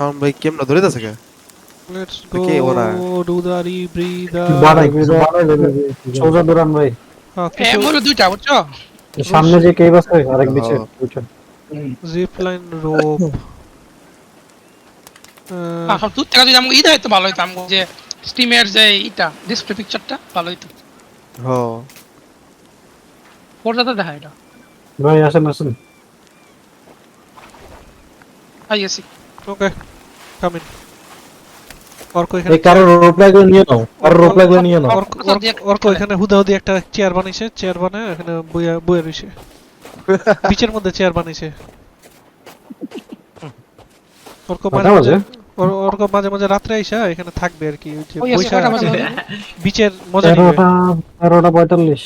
শাওন ভাই কেমন? ধরে আছে কে? লেটস গো বাড়াই সোজা দৌড়ান ভাই। দুইটা বুঝছ? সামনে যে কেভ আছে আরেক বিচে হ্যাঁ। বুঝছেন জিপ লাইন রোপ আহ, সব দূর থেকে যদি আমাকে ই দেয় তো ভালো হইতো আমাকে যে স্টিমের যে ইটা ডিসপ্লে পিকচারটা ভালো হইতো। হ পর্যাতে দেখা এটা। ভাই আসেন আসেন। আই গেছি ওকে কাম ইন অর্ক এখানে এই কারও রোপ লাগলে নিয়ে নাও। কারও রোপ লাগলে নিয়ে নাও। অর্ক এখানে হুদা হুদি একটা চেয়ার বানাইছে চেয়ার বানায় এখানে বইয়া বইয়া রইছে বিচের মধ্যে চেয়ার বানাইছে অর্ক মাঝে মাঝে অর্ক মাঝে মাঝে রাত্রে আইসা এখানে থাকবে আর কি। বিচের মজা নিবে। তেরোটা তেরোটা পঁয়তাল্লিশ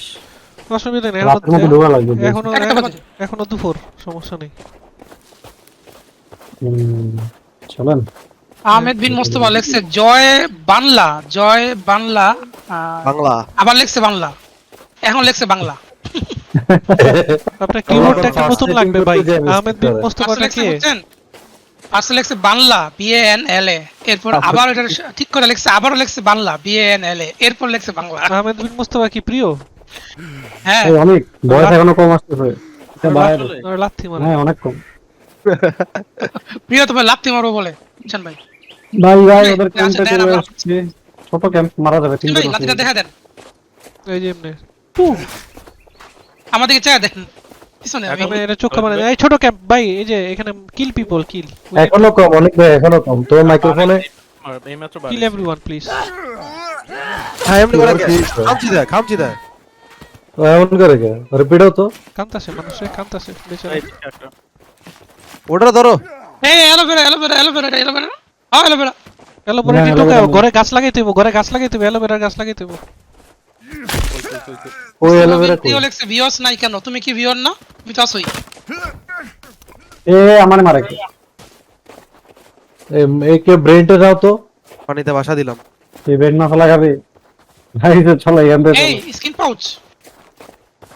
অসুবিধা নেই রাতের মধ্যে ঢোকা লাগবে এখনও এখনো- দুপুর সমস্যা নেই। চলেন। আহমেদ বিন মোস্তফা লেখছে জয় বাংলা জয় বাংলা বাংলা। আবার লেখছে বাংলা। এখন লেখছে বাংলা। আপনার কিবোর্ডটা একটু first নতুন লাগবে ভাই? আহমেদ বিন করে। মোস্তফাটা বুঝছেন আসলে লেখছে Bangla B A N L A এরপর আবার এটা ঠিক করে লেখছে আবারও লেখছে Bangla B A N L A এরপর লেখছে বাংলা। আহমেদ বিন মোস্তফা কি প্রিয়? হ্যাঁ। অনেক বয়স এখনও কম আসতেছে। এটা বাইরে। লাথি মারে। হ্যাঁ অনেক কম। প্রিয় তুমি লাপ্তি মারবো বলে। বুঝছেন ভাই? ভাই ভাই ওদের ক্যাম্পে চলে আসছে। ছোট ক্যাম্প মারা যাবে ভাই তিনজন লাঠিটা দেখা দেন। এই যে এমনি। আমাদেরকে চাই দেখেন। পিছনে আমি আমি এটা চোখা মানে এই ছোট ক্যাম্প ভাই এই যে এখানে কিল পিপল কিল এখনও কম অনেক ভাই এখনও কম। তোর মাইক্রোফোনে এইমাত্র কিল এভরিওয়ান প্লিজ হ্যাঁ এমনি করে খামচি দেয় খামচি দেয় এমন করে কে? রিপিটও তো। কান্তাছে মানুষে কান্তাছে বেচারা। ওটা ধরো। এই aloe vera ঢুকাও না। ঘরে গাছ লাগাইতে হইব ঘরে গাছ লাগাইতে হইব এলোভেরা গাছ লাগাইতে হইব ওই এলোভেরা কই? লেখছে ভিউয়ার্স নাই কেন তুমি কি ভিউয়ার না? তুমি তো আসোই এ আমার মারে কে? এই এই কে ব্রেনটা যাও তো। পানিতে বাসা দিলাম। এই ব্রেন মশলা খাবে ভাই তো চলো এখান থেকে এই স্কিন পাউচ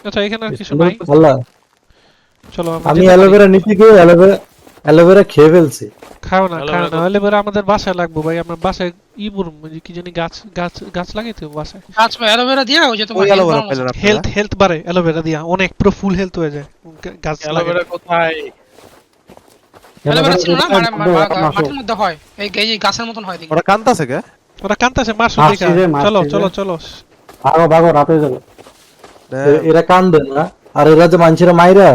আচ্ছা এখানে আর কিছু চলো। নাই। আল্লাহ চলো আমি। অ্যালোভেরা নিতে গিয়ে অ্যালোভেরা অ্যালোভেরা খেয়ে ফেলছে। খাও না খাও না এলোভেরা আমাদের বাসায় লাগবো ভাই আমরা বাসায় ই বুরুম কি জানি গাছ গাছ গাছ লাগাইতে বাসায়। গাছ বা অ্যালোভেরা দিয়া ওই যে তোমার অ্যালোভেরা। হেলথ হেলথ বাড়ে অ্যালোভেরা দিয়া অনেক পুরো ফুল হেলথ হয়ে যায়। গাছ লাগে অ্যালোভেরা কোথায়? অ্যালোভেরা ছিল না মানে। মাটির মধ্যে হয় এই এই গাছের মতন হয় দেখি। ওরা কান্তাছে কে? ওরা কান্তাছে দেখা। চলো চলো চলো। ভাগো ভাগো রাতে যাবে। এরা কান্দে না আর এরা যে মানুষেরা মাইরা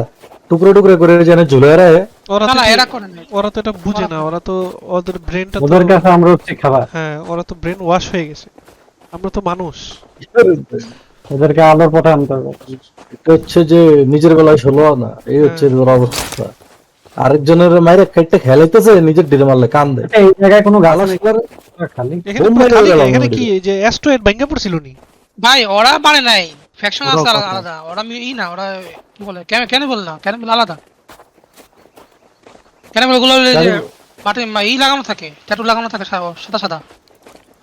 টুকরো টুকরো করে যেন ঝুলে রায় ওরা না তো এরা করে নাই ওরা তো এটা বুঝে না ওরা তো ওদের ব্রেনটা তো ওদের কাছে আমরা হচ্ছে খাবার। হ্যাঁ ওরা তো ব্রেন ওয়াশ হয়ে গেছে। আমরা তো মানুষ। ওদেরকে আলোর পথে আনতে হবে। এটা হচ্ছে যে নিজের বেলায় ষোলো না এই হচ্ছে ওর অবস্থা। আরেকজনের মাইরে খেটে খেলাইতেছে নিজের ডিরে মারলে কান্দে। এই জায়গায় কোনো নেই। খালি এখানে। কি এই যে অ্যাস্ট্রয়েড ভেঙে পড়ছিল নি? ভাই ওরা মানে নাই। ফ্যাকশন আছে আলাদা ওরা ই না ওরা কি বলে? কেন কেন বল না কেন বল আলাদা? কেন বল? গুলো মা- ই লাগানো থাকে ট্যাটু লাগানো থাকে সাদা সাদা।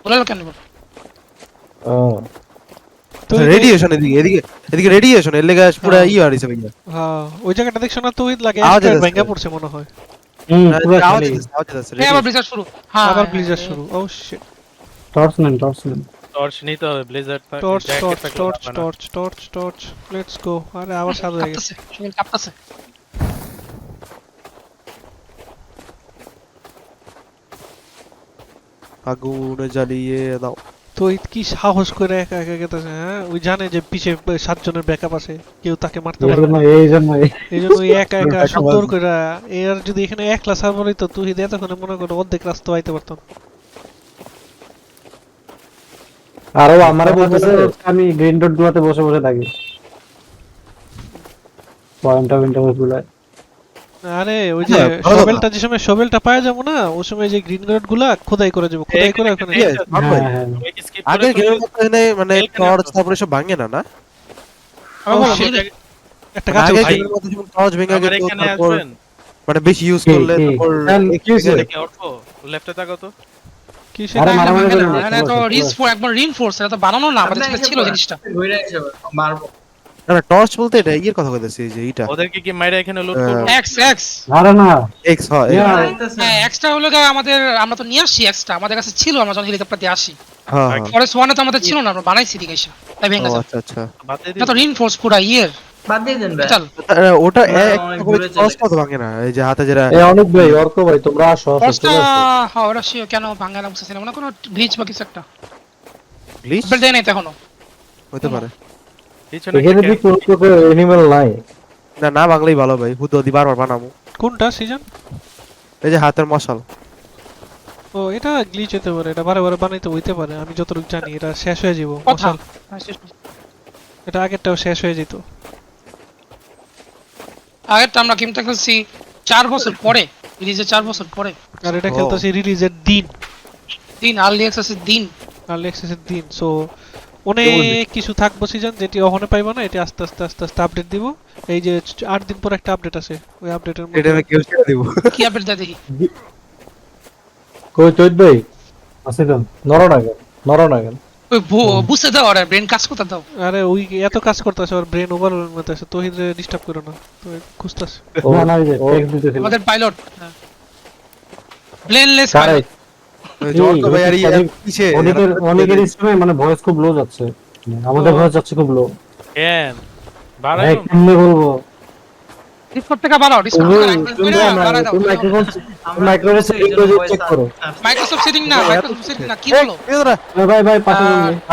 ওগুলো কেন বল? ও, রেডিয়েশন এদিকে এদিকে এদিকে রেডিয়েশন এর লেগে পুরো হ্যাঁ। ই হারিছে ভাইয়া। হ্যাঁ ওই জায়গাটা দেখছ না? তো ওই লাগে আসছে। ভেঙে পড়ছে মনে হয়। হুম, পুরো আওয়াজ। দিতেছে, আওয়াজ দিতেছে, এই আবার। ব্লিজার শুরু। হ্যাঁ আবার হ্যাঁ, ব্লিজার হ্যাঁ, শুরু ও শিট টর্চ নেন টর্চ নেন। টর্চ নিতে হবে blazer torch torch torch torch torch torch let's go আরে আবার সাদা হয়ে গেছে। কাঁপতেছে আগুন জ্বালিয়ে দাও। তো কি সাহস করে একা একা গেতেছে হ্যাঁ? ওই জানে যে পিছে সাতজনের ব্যাকআপ আছে কেউ তাকে মারতে পারবে না। এই জন্য এই- এই জন্য ওই একা একা সুন্দর করে এর যদি এখানে একলা সার্ভার হইতো তুই এতক্ষণে মনে করো অর্ধেক রাস্তা আইতে পারতাম আরও আমারে বলতেছে আমি গ্রিন ডট গুলাতে বসে বসে থাকি। পয়েন্ট অফ ইন্টারভিউ আরে ওই যে হ্যাঁ। শোভেলটা যে সময় শোভেলটা পাওয়া যাব না ওই সময় যে গ্রিন কার্ডগুলা খোদাই করে যাব খোদাই করে ওখানে। হ্যাঁ হ্যাঁ। আগের গেমের মানে টর্চ তারপরে সব ভাঙে না না। একটা ভাই। টর্চ ভেঙে তারপর মানে বেশি ইউজ করলে তারপর লেফটে তাকাও তো। এখানে- করো না, এখানে তো চলো, চলো। একবার রিনফোর্স এটা তো বানানো না আমাদের কাছে ছিল জিনিসটা ঘুরে এসে মারবো না টর্চ বলতে এটা ইয়ের কথা কইতেছি যে এটা ওদেরকে কি মাইরা এখানে লোড হ্যাঁ। এক্স এক্স আরে না এক্স হয় হ্যাঁ এক্সট্রা হলো গিয়ে আমাদের আমরা তো নিয়ে আসি এক্সট্রা আমাদের কাছে ছিল আমরা যখন হেলিকপ্টার দিয়ে আসি হ্যাঁ হ্যাঁ। ফরেস্ট ওয়ানে তো আমাদের ছিল না আমরা বানাইছি দিকে এসে তাই ভেঙে গেছে। আচ্ছা আচ্ছা। এটা তো রিনফোর্স পুরা ইয়ের বাদ দিয়ে দেন ভাই। চল। ওটা না, একটা দূরে চলে টর্চ ভাঙে না? এই যে হাতে যেটা এ অনেক ভাই অর্ক ভাই তোমরা আসো আসো ফরেস্টটা চলে আসো। হ্যাঁ ওরা শিও কেন ভাঙা না বুঝতেছি না। কোনো ব্রিজ বা কিছু একটা। গ্লিচ বেল দেয় তো এখনও। হতে পারে। পিছনে এখানে কি কোনো প্রকার নাই? না না বাংলাই ভালো ভাই হুদ দি বারবার বানাবো। কোনটা সিজন এই যে হাতের মশাল। ও এটা গ্লিচ হতে পারে এটা বারে বারে বানাইতে হইতে পারে আমি যতটুকু জানি এটা শেষ হয়ে যাব মশাল। এটা আগেরটাও শেষ হয়ে যেত আগেরটা আমরা গেমটা খেলছি চার বছর পরে রিলিজে চার বছর পরে। আর এটা। খেলতেছি রিলিজের দিন। দিন আর্লি অ্যাক্সেসের দিন। আর্লি অ্যাক্সেসের দিন সো অনেক কিছু থাকব সিজন যেটি ওখানে পাইবো না এটি আস্তে আস্তে আস্তে আস্তে আপডেট দিব। এই যে আট দিন পর একটা আপডেট আছে ওই আপডেটের এটা মধ্যে কেউ দিব। কি আপডেট কই তৈত ভাই? আছে তো। নর না কেন? নর না কেন? বুঝতে দাও আরে ব্রেন কাজ করতে দাও। আরে ওই এত কাজ করতেছে ওর ব্রেন ওভারলোড তোহিদ ডিস্টার্ব করো না। তো খুঁজতেছে। না না যে টেক্সট দিতেছিল। আমাদের পাইলট ভাই আর ইয়ে পিছে অনেকের অনেকের স্ট্রিমে মানে ভয়েস খুব লো যাচ্ছে। আমাদের ভয়েস যাচ্ছে খুব লো কেন? বাড়াই কেমনে বলব? ডিসকর্ড থেকে বাড়াও ডিসকর্ড করে চেক করো মাইক্রোসফট সেটিং না মাইক্রোসফট সেটিং না কি বলো? ভাই ভাই পাশে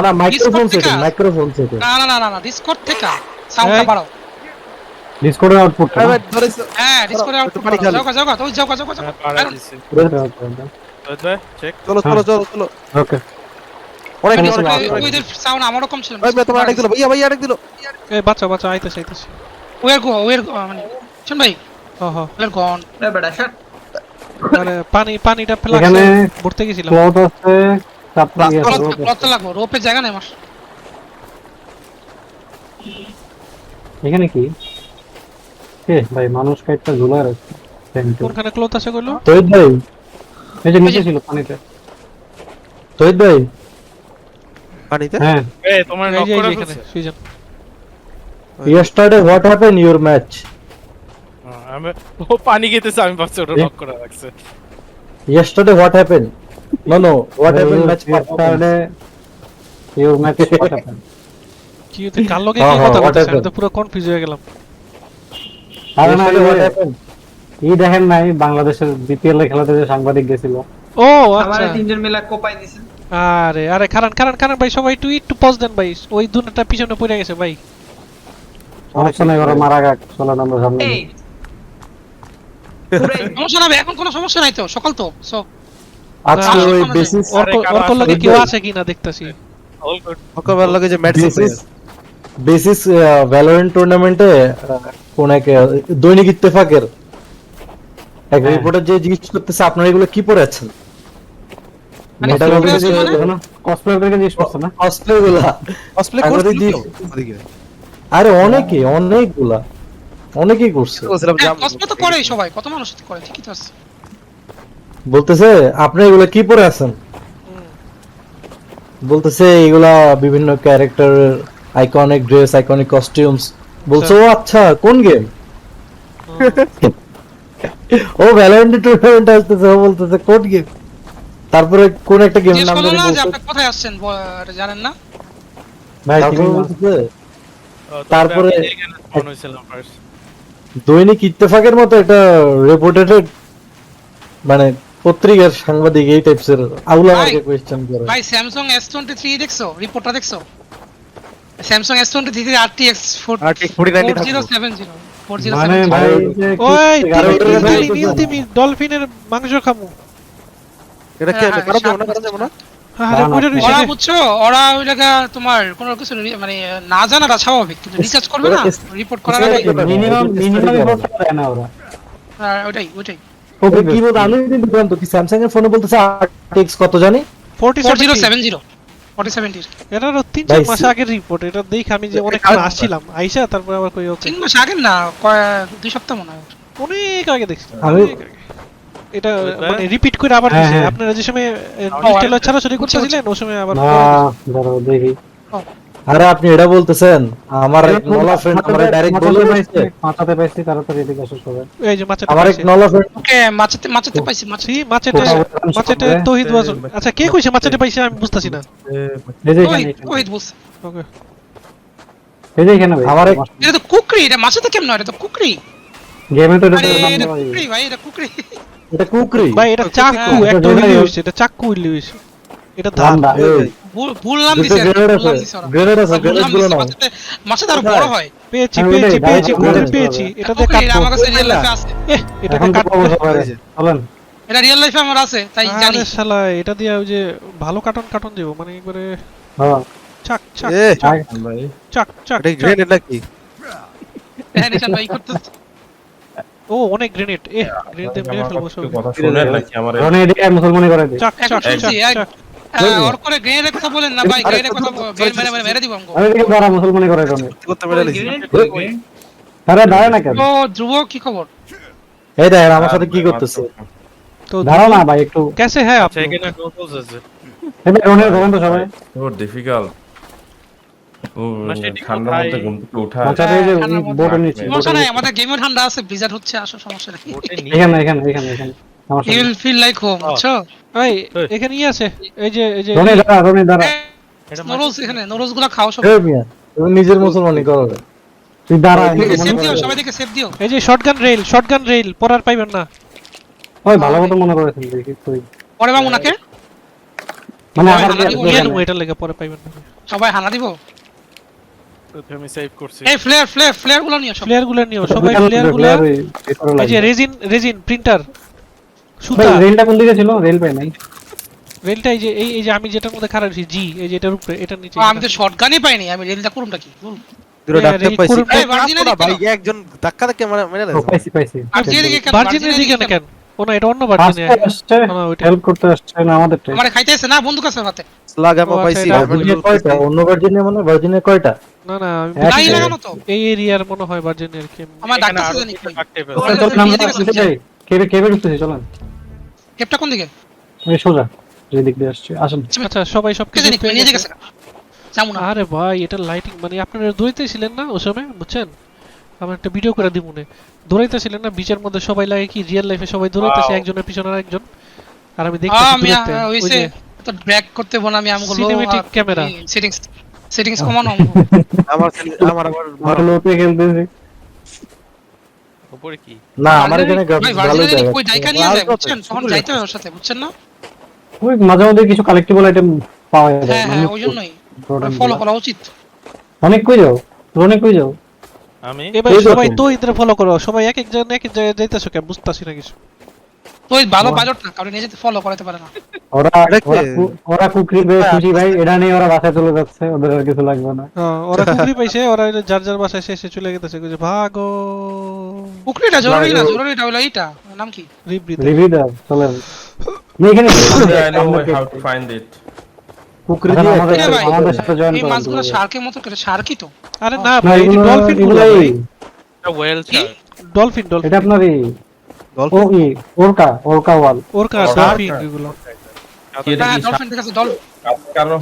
না মাইক্রোফোন সেটিং মাইক্রোফোন সেটিং না না না না ডিসকর্ড থেকে সাউন্ডটা। বাড়াও। ডিসকর্ডের আউটপুট হ্যাঁ ডিসকর্ডে আউটপুট যাও যাও যাও যাও যাও যাও চেক চলো চলো চলো চলো। ওকে অনেক সাউন্ড আমারও কম ছিল ভাই তোমার আরেক দিল ভাইয়া ভাইয়া আরেক দিল। এই বাচ্চা বাচ্চা আইতেছে আইতেছে। ওয়ের গো ওয়ের মানে শুন ভাই। হ হ ওয়ের গন এ বেটা শাট মানে পানি পানিটা ফেলা এখানে ভরতে গেছিলাম। ক্লথ আছে তারপরে আছে, rope ক্লথ লাগবো রোপের জায়গা নেই আমার। এখানে কি? এ ভাই মানুষ কাইটটা ঝুলায় রাখছে। কোনখানে ক্লোথ আছে কইলো? তৈত ভাই এই যে নিচে ছিল পানিতে। ভাই। পানিতে? হ্যাঁ। এ তোমার নক করে ফেলছে। Season yesterday what happened? Your match আমি ও পানি খেতেছে আমি ভাবছি ওটা এ? নক করে রাখছে yesterday what happened? No no what happened match yesterday your match what happened কি হতে কার লগে হ্যাঁ, কি হ্যাঁ, কথা আমি তো পুরো কনফিউজ হয়ে গেলাম। আরে না what happened? দেখেন নাই বাংলাদেশের বিপিএল এর খেলাতে যে সাংবাদিক গেছিল। ও আচ্ছা। তিনজন মিলা কোপাই দিছে। আরে আরে কারণ কারণ কারণ ভাই সবাই একটু একটু পজ দেন ভাই। ওই দুটা পিছনে পড়ে গেছে ভাই। সমস্যা নাই ওরা মারা গাক চলেন আমরা সামনে। সমস্যা না এখন কোনো সমস্যা নাই তো সকাল তো সো আজকে ওই বেসিস অর্ক কেউ আছে কিনা দেখতাছি। অল লাগে যে ম্যাচ বেসিস বেসিস ভ্যালোরেন্ট টুর্নামেন্টে কোন এক দৈনিক ইত্তেফাকের এক হ্যাঁ। রিপোর্টার যে জিজ্ঞেস করতেছে আপনারা এগুলো কি পরে আছেন? আরে অনেকে অনেকগুলা। অনেকেই করছে। হ্যাঁ কসমো তো করেই সবাই কত মানুষ করে ঠিকই তো আছে। বলতেছে আপনি এগুলো কি পরে আছেন? বলতেছে এগুলা বিভিন্ন character iconic dress iconic costumes বলছে ও আচ্ছা কোন গেম ও টুর্নামেন্ট আসতেছে ও বলতেছে কোন গেম তারপরে কোন একটা গেম নাম যে বলছে। আপনি কোথায় আসছেন জানেন না? ভাই তারপরে এখানে ফোন হয়েছিল ফার্স্ট দৈনিক ইত্তেফাকের মতো একটা রেপুটেড মানে পত্রিকার সাংবাদিক এই টাইপসের আউলা আমাকে কোয়েশ্চেন করে। ভাই স্যামসাং এস টোয়েন্টি থ্রি দেখছ? রিপোর্টটা দেখছ Samsung S twenty three RTX four RTX 4090 four zero থাকব। সেভেন জিরো ফোর জিরো মানে ভাই আর- ওই নীল তিমি ডলফিনের মাংস খামু। এটা কি হ্যাঁ, কারণ হ্যাঁ, না কারণ না? আরে না, না, কইরা রইছে ওরা বুঝছ? ওরা ওই লাগা তোমার কোনো কিছু মানে না জানাটা স্বাভাবিক কিন্তু রিসার্চ করবে না? রিপোর্ট করার আগে মিনিমাম মিনিমাম রিপোর্টটা দেয় না ওরা। আর ওইটাই ওইটাই। ওকে কি বলতো আমি কিন্তু জানতো কি স্যামসাং এর ফোনে বলতেছে আরটিএক্স কত জানি? 40 four zero 70 seven zero forty সেভেন্টির এটারও তিন চার ভাই, মাস আগের রিপোর্ট এটা দেখে আমি যে অনেক আসছিলাম আইসা তারপর আবার কই ওকে। তিন মাস আগের না কয়- দুই সপ্তাহ মনে হয়। অনেক আগে দেখছি আমি- অনেক আগে। এটা মানে রিপিট করে আবার হ্যাঁ, দিছে। হ্যাঁ। আপনারা যে সময় টেলার ছাড়া বুঝছি, করতেছিলেন ওই সময় আবার না দাঁড়াও দেখি। আরে আপনি এটা বলতেছেন? আমার এক নলা ফ্রেন্ড আমার ডাইরেক্ট বলে দিয়েছে মাথাতে পাইছি? তাড়াতাড়ি এদিকে আসো সবাই। এই যে মাছেটা আমার এক নলা ফ্রেন্ড ওকে মাছতে মাছতে পাইছি মাছ সি মাছেটে কোথাও মাছেটে ওয়াজ আচ্ছা কে কইছে মাছেটে পাইছে আমি বুঝতাছি না। এই যে এখানে, এখানে। ওকে। এই যে এখানে ভাই। আমার এক- এটা তো কুকরি এটা মাছতে কেমন এটা তো কুকরি। গেমে তো এটা হয়। কুকরি ভাই এটা কুকরি। এটা কুকরি ভাই এটা চাকু একটা এটা হইছে এটা চাকু উইলি হইছে। এটা ধান। দুটো দিছে গ্রেনেড আছে গ্রেনেড আছে গ্রেনেডগুলো নাও মাছতে মাছতে বড় হয়। পেয়েছি পেয়েছি পেয়েছি ধান পেয়েছি? এটা দিয়ে কাটবো। আমার কাছে রিয়েল লাইফে আছে। এটা এখন দিয়ে কাটবো। প্রবেশ চলেন। এটা রিয়েল লাইফে আমার আছে তাই জানি। আরে শালা এটা দিয়ে ওই যে ভালো কাটন কাটন দিব মানে একবারে হ্যাঁ। চাক চাক চাক। চাক এটা গ্রেনেড নাকি? হ্যাঁ নিশান ভাই করতেছে। ও অনেক গ্রেনেড এ গ্রেনেড দিয়ে মেরে ফেলব সব কথা শুনেন নাকি আমার? গ্রেনেড এ আর মুসলমানি করে গ্রেনেড করতে পারলি আরে আমার সাথে কি করতেছে? তো দাঁড়াও ভাই একটু কেসে হ্যাঁ আচ্ছা, আপনি? এখানে কথা বলতেছে মধ্যে ঘুম থেকে ওঠা এই যে ঠান্ডার মধ্যে- বোর্ডের নিচে সমস্যা নাই আমাদের গেমে ঠান্ডা আছে ব্লিজার্ড হচ্ছে আসো সমস্যা নাই। এখানে এখানে এখানে এখানে। You will feel like home বুঝছ? এই এখানে ই আছে? এই যে এই যে রনি দাঁড়া রনি দাঁড়া। নরোজ এখানে নরোজগুলা খাও সব তুমি নিজের মুসলমানি করো। তুই দাঁড়া সেভ দিও দে। সবাইকে সেভ দিও। এই যে শটগান রেল শটগান রেল পরার পাইবেন না। ওই ভালো মতো মনে করেছেন দেখি তুই পরে মানে লেগে পরে পাইবেন না। সবাই হানা দিব? আমি সেভ করছি এই ফ্লেয়ার ফ্লেয়ার ফ্লেয়ারগুলো নিও সব ফ্লেয়ারগুলো নিও সবাই ফ্লেয়ারগুলো এই যে রেজিন রেজিন প্রিন্টার সুতা। রেলটা কোন দিকে ছিল? রেল পাই নাই। রেলটা এই যে এই এই যে আমি যেটার মধ্যে খারাপ আছি জি এই যে এটার উপরে এটার নিচে। আমি তো শর্টগানই পাইনি। আমি রেলটা করুমটা কি? দুটো ডাক্তার পাইছি। করুন- এই, ভার্জিনের দিকে ভাই একজন ধাক্কা ধাক্কা মেরে মেরে লাগছে পাইছি পাইছি। ভার্জিনের দিকে কেন? ভার্জিনের ভার্জিনের দিকে না কেন? ও এটা অন্য ভার্জিনে আসছে হেল্প করতে আসছে না আমাদের আমারে খাইতেছে না বন্ধু কাছে হাতে। পাইছি অন্য মানে ভার্জিনিয়া কয়টা? না না আমি এক লাগানো তো? এই এরিয়ার মনে হয় ভার্জিনের কি আমার আরও জানি চাই কেবে কেবে ঢুকতেছি চলেন। কেপটা কোন দিকে? এই সোজা যে দিক দিয়ে আসছে। আসেন। আচ্ছা সবাই সব কিছু নিয়ে গেছে। গেছে। যাব না। আরে ভাই এটা লাইটিং মানে আপনারা দৌড়াইতে ছিলেন না ওই সময় বুঝছেন? আমার একটা ভিডিও করে দিব মনে দৌড়াইতে ছিলেন না বিচের মধ্যে সবাই লাগে কি? রিয়েল লাইফে সবাই দৌড়াইতেছে একজনের পিছনে আরেকজন। আর আমি আমি। আ, ওই হইছে যে তো ব্যাক করতে বল আমি আমগুলো Cinematic camera। সেটিংস সেটিংস কমানো আমার আমার আবার আমার লোকে খেলতেছি। উপরে কি? না আমার এখানে ভাই ভালো জায়গা কই? ডাইকা নিয়ে যায় বুঝছেন? তখন যাইতে হয় ওর সাথে বুঝছেন না? ওই মাঝে মধ্যে কিছু কালেক্টিবল আইটেম পাওয়া যায়। হ্যাঁ হ্যাঁ ওই জন্যই। ফলো করা উচিত। অনেক কই যাও? অনেক কই যাও? আমি? এবার সবাই তো ইদের ফলো করো। সবাই এক এক জন এক এক জায়গায় যাইতেছো কেন? বুঝতাছি না কিছু। ওই ভালো পাইলট না কারণ নিজে ফলো করাতে পারে না। ওরা ওরা কুকরি বেশ খুশি ভাই এটা নিয়ে ওরা বাসায় চলে যাচ্ছে ওদের আর কিছু লাগবে না। হ্যাঁ, ওরা কুকরি পাইছে ওরা যার যার বাসায় শেষে চলে গেছে কইছে ভাগো! পুকুরিটা জরুরি না না, জরুরিটা হলো এইটা নাম কি? রিব্রিত রিভিউ চলে আমি এখানে আমাদের সাথে জয়েন এই মাছগুলো শার্কের মতো করে শার্কই তো। আরে না না ভাই ডলফিনগুলো এগুলাই এটা ওয়েল কি? ডলফিন ডলফিন এটা আপনার ওরকা ওরকা ওয়াল। ডলফিন এগুলো। এটা ডলফিন ঠিক ডল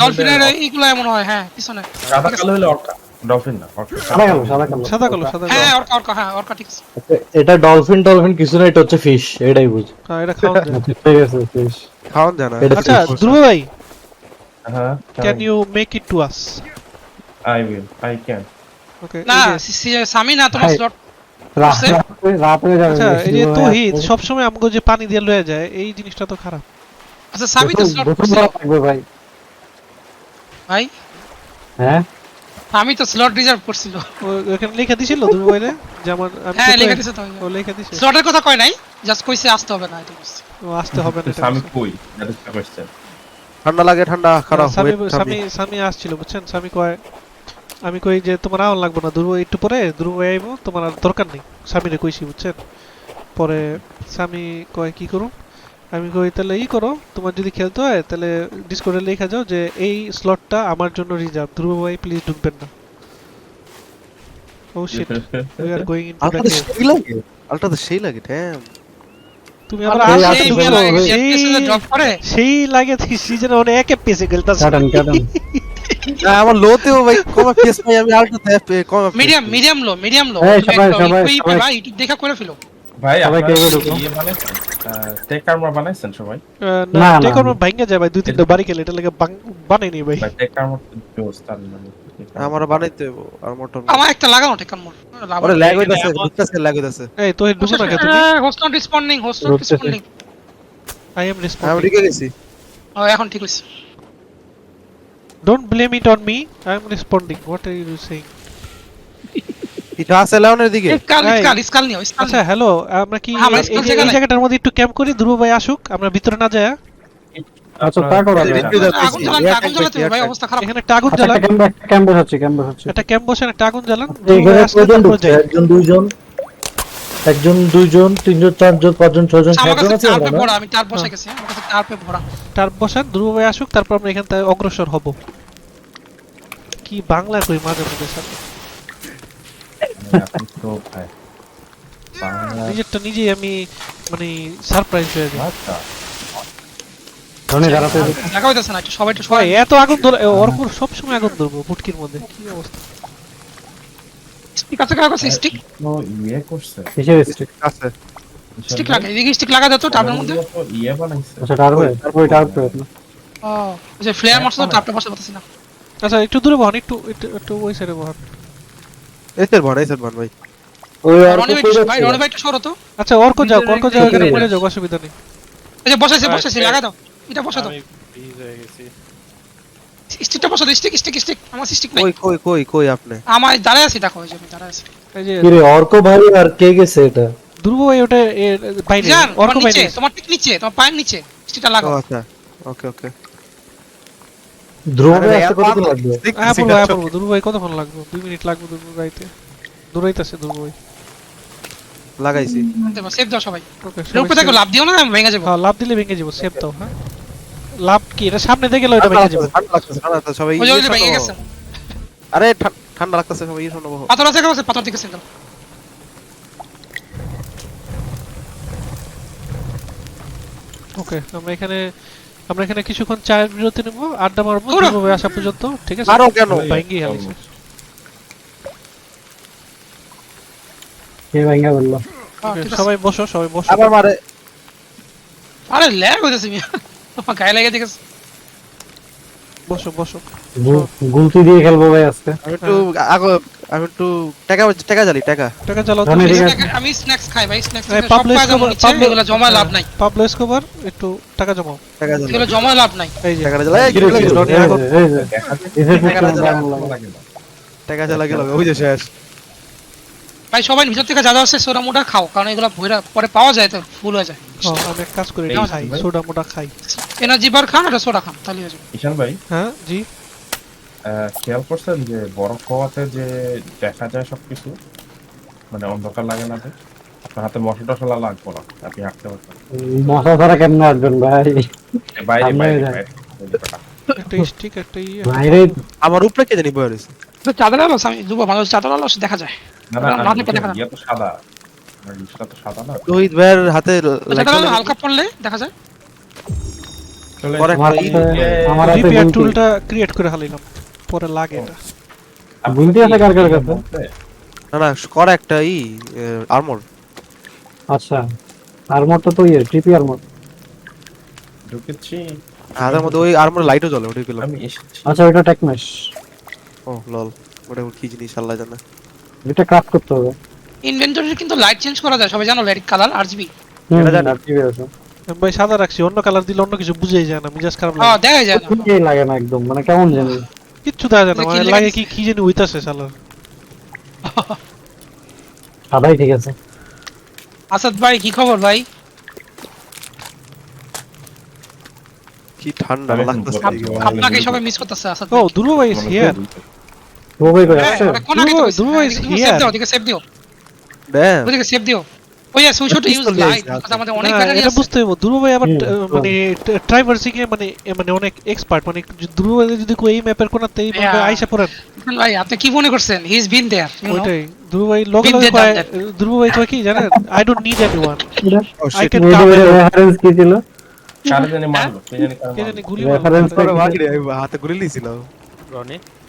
ডলফিনের এইগুলো এমন হয় হ্যাঁ পিছনে। কাদা কালো হলে অর্কা ডলফিন না সাদা কালো সাদা কালো। সাদা কালো সাদা হ্যাঁ অর্কা অর্কা হ্যাঁ অর্কা ঠিক আছে। এটা ডলফিন ডলফিন কিছু না এটা হচ্ছে ফিশ এটাই বুঝ। হ্যাঁ এটা খাওয়া যায়। আচ্ছা, ঠিক আছে যায় না। আচ্ছা ধ্রুব ভাই হ্যাঁ can you make it to us I will I can okay না তোমার স্লট আচ্ছা এই যে বেশি তহিদ সময় সব সময় আমাকে যে পানি দিয়ে লয়ে যায় এই জিনিসটা তো খারাপ। আচ্ছা সামি তো স্লট গোসল করছিল করা লাগবে ভাই। ভাই? হ্যাঁ? আমি তো স্লট রিজার্ভ করছিল। ওখানে লেখা দিছিল ধ্রুব ভাইরে যেমন আমি হ্যাঁ লেখা দিছে তো ও লেখা দিছে। স্লটের কথা কয় নাই? জাস্ট কইছে আসতে হবে না এটা ও আসতে হবে না আমি কই? দ্যাট ইজ কোশ্চেন ঠান্ডা লাগে ঠান্ডা খারাপ আসছিল বুঝছেন? স্বামী কয় আমি কই যে তোমার আওয়ান লাগবে না ধ্রুব একটু পরে ধ্রুব আইবো তোমার আর দরকার নেই। স্বামীরে কইছি বুঝছেন? পরে স্বামী কয় কি করুম? আমি কই তাহলে ই করো তোমার যদি খেলতে হয় তাহলে ডিসকর্ডে লেখা যাও যে এই স্লটটা আমার জন্য রিজার্ভ ধ্রুব ভাই প্লিজ ঢুকবেন না। ও shit we are going into ultra সেই লাগে আলটা তো সেই লাগে ড্যাম তুমি আবার আসলে আসলে সেই লাগে সিজনে অনেক এফপিএস এ খেলতাছ কাটান কাটান আমার লোতেও ভাই কমা ফেস ভাই আমি আলট্রাতে কমা medium medium low medium low সবাই, সবাই। ভাই ইউটিউব দেখা করে ফেলো। ভাই সবাই কে বানাইছেন? টেক আর্মার বানাইছেন সবাই? না টেক না, আমার যায় ভাই দুই তিনটা বাড়ি খেলে এটা লাগে বানাইনি ভাই। ভাই টেক আর্মার জোস তার মানে আমার বানাইতে হইবো, আর মোটর আমার একটা লাগাও টেকার মোর ওরে ল্যাগ হইতাছে বুঝতাছে ল্যাগ হইতাছে। এই তো ঢুকো না কে তুমি। Host not responding host not responding I am আমি রেসপন্ডিং গেছি। ও এখন ঠিক আছে me I am responding what are you saying এটা আছে লাউনের দিকে আচ্ছা হ্যালো আমরা কি এই। জায়গাটার মধ্যে একটু ক্যাম্প করি ধ্রুব ভাই আসুক আমরা ভিতরে না যায় আচ্ছা তা করা ভাই অবস্থা খারাপ। এখানে আচ্ছা জ্বালান। একটা ক্যাম্প বসাচ্ছি ক্যাম্প বসাচ্ছি একটা ক্যাম্প বসেন একটা জ্বালান। ধ্রুব এইখানে একজন দুইজন তিনজন চারজন পাঁচজন ছয়জন সাতজন আছে আমরা ভরা আমি টার্প বসে গেছি আমার কাছে টার্পে ভরা। তার বসেন ধ্রুব ভাই আসুক তারপর আমরা এখান থেকে অগ্রসর হব। কি বাংলা কই মাঝে মধ্যে সাথে নিজেরটা নিজেই আমি মানে সারপ্রাইজ হয়ে যাই। আচ্ছা। ধনী দাঁড়াতে দেখা হইতাছে না সবাই সবাই এত আগুন ধরে ওর সব সময় আগুন ধরবো ফুটকির মধ্যে। কি অবস্থা? স্টিক আছে কার কাছে স্টিক ও ইয়ে করছে। কিসের স্টিক আছে। স্টিক লাগা এদিকে স্টিক লাগা দাও তো টার্পের মধ্যে। ইয়ে বানাইছে। আচ্ছা ও ফ্লেয়ার মারছ তো না। আচ্ছা একটু দূরে বহন একটু একটু একটু ওই সাইডে বহন। ভাই। ওই আর ভাই যাচ্ছে? রনি ভাই একটু সরো তো। আচ্ছা অর্ক যাও অর্ক যাও এখানে পড়ে যাও অসুবিধা নেই এই বসেছে বসেছে লাগা দাও। এটা বসে দাও। হয়ে গেছি। স্টিকটা বসে দাও স্টিক স্টিক স্টিক আমার স্টিক নাই। কই কই কই কই আপনি? আমার দাঁড়ায় আছি দেখো এই যে দাঁড়ায় আছি। এই যে কি রে অর্ক ভাই আর কে গেছে এটা? ধ্রুব ভাই ওটা বাইরে অর্ক তোমার নিচে তোমার ঠিক নিচে তোমার পায়ের নিচে। স্টিকটা লাগাও। আচ্ছা। ওকে ওকে। ধ্রুব ভাই ভাই, আসতে কতক্ষণ লাগবে? হ্যাঁ বলব হ্যাঁ ধ্রুব ভাই কতক্ষণ লাগবে? দুই মিনিট লাগবে ধ্রুব যাইতে দূরাইতেছে ধ্রুব ভাই। লাগাইছি। সেভ দাও সবাই। ওকে উপরে লাভ দিও না ভেঙে যাব। হ্যাঁ লাভ দিলে ভেঙে যাব সেভ দাও হ্যাঁ। লাভ কি? এটা সামনে গেলে ওটা ভেঙে যাব। ঠান্ডা লাগতেছে ঠান্ডা লাগতেছে সবাই ওই ইয়ে যে ভেঙে গেছে। আরে ঠান্ডা লাগতেছে সবাই ইয়ে শোনো পাথর আছে কাছে পাথর দিকে সেভ ওকে আমরা এখানে আমরা এখানে কিছুক্ষণ চায়ের বিরতি নেব আড্ডা মারবো ওরা- আসা পর্যন্ত ঠিক আছে? আরও কেন? ভাঙ্গি হালিছে কে ভাঙা বলল? ঠিক আছে। সবাই বসো সবাই বসো। আবার মারে। আরে ল্যাগ হইতেছে মিয়া। গায়ে লেগে দেখেছে বসো বসো। গুলতি দিয়ে খেলব ভাই আজকে। আমি একটু আগো আমি একটু টাকা টাকা জালি টাকা। টাকা চালাও তো। ধনী ঠিক আছে। আমি স্ন্যাক্স খাই ভাই স্ন্যাক্স পাবলো পাওয়া যাবে এসকোবার নিচে পাবলো এগুলো জমা লাভ নাই। পাবলো এসকোবার একটু টাকা জমাও। টাকা জালি এগুলো জমা লাভ নাই। এই যে। টাকা জ্বালা এই কি রে, গেলো, কি রে, গেলো, এই টাকা- যে, এই যে, দেখা যায় এসে টাকা জ্বালা- দাঁড়ানো লাগে। লাগে না টাকা জ্বালা গেল। ওই যে শেষ। ভাই সবাই ভিতর থেকে যা যা আছে সোডা মোটা খাও কারণ এগুলো পরে পাওয়া যায় তো ফুল হয়ে যায়। হ্যাঁ, আমি এক কাজ করি খাই সোডা মোটা খাই। এনার্জি বার খান এটা সোডা খান তাহলে হয়ে যাবে। ঈশান ভাই হ্যাঁ জি। খেয়াল করছেন যে বরফ হওয়াতে যে দেখা যায় সবকিছু মানে অন্ধকার লাগে না যে? আপনার হাতে মশলা টসলা লাগবো না আপনি হাঁটতে পারবেন মশা ছাড়া কেমনে আসবেন ভাই? বাইরে ইয়ে। বাইরে আমার উপরে কে জানি বয়ে রয়েছে? চাদর আলো আমি দুবো মানুষ চাদর আলো দেখা যায়। না না না, দেখো, দেখো না। তো সাদা। আমার ইসটা তো সাদা না। রোহিত ভাইয়ের হাতে হালকা পড়লে দেখা যায় চলে পরে আমার একটা হাতে- আমার হাতে রিপেয়ার টুলটা ক্রিয়েট করে হালাইলাম পরে লাগে এটা। গুলতি আছে কার কার কাছে? না না কর একটা ই আর্মর আচ্ছা আর্মরটা তো ইয়ে টিপি আর্মর ঢুকেছি। হাতের মধ্যে ওই আর্মর লাইটও জ্বলে ওটা গেলাম আচ্ছা ওটা টেকমেশ ও লল ওটা কি জিনিস আল্লাহ জানে। এটা ক্রাফট করতে হবে। ইনভেন্টরির কিন্তু লাইট চেঞ্জ করা যায় সবাই জানো লাইট কালার আরজিবি এটা জানি। আর আছে। আমি ভাই সাদা রাখছি অন্য কালার দিলে অন্য কিছু বুঝেই যায় না মিজাজ খারাপ হ্যাঁ লাগে দেখা যায় না কিছুই লাগে না একদম মানে কেমন জানি কিচ্ছু দেখা যায় না মানে লাগে কি কি জানি হইতাছে শালার সাদাই ঠিক আছে আসাদ ভাই কি খবর ভাই কি ঠান্ডা লাগতেছে। আপনাকে সবাই মিস করতেছে আসাদ ও ভাই দুরু ভাই ইজ হিয়ার ও ভাই কই হ্যাঁ, আসছে তো দুর্বল- হয়েছে। দুর্বল হ্যাঁ, is এদিকে here. save দাও। Damn. ওদিকে save দিও। Should use Pistol light, আছে। because আমাদের অনেক না, আছে। বুঝতে হবে দুরু ভাই আবার। মানে ট্রাইভার্সিং এ মানে মানে অনেক এক্সপার্ট মানে দুরু ভাই যদি কই এই ম্যাপের কোনাতে এই ম্যাপে আইসা পড়েন। ভাই, আপনি কি মনে করছেন? He has been there, ওইটাই দুরু ভাই done দুরু ভাই কয় কি জানেন? I don't need anyone I can come reference কি ছিল? কারে মারলো কে জানি কারে মারলো? মারলো। আরে বাকি রে, হাতে গুলি নিয়েছিলাম রনি?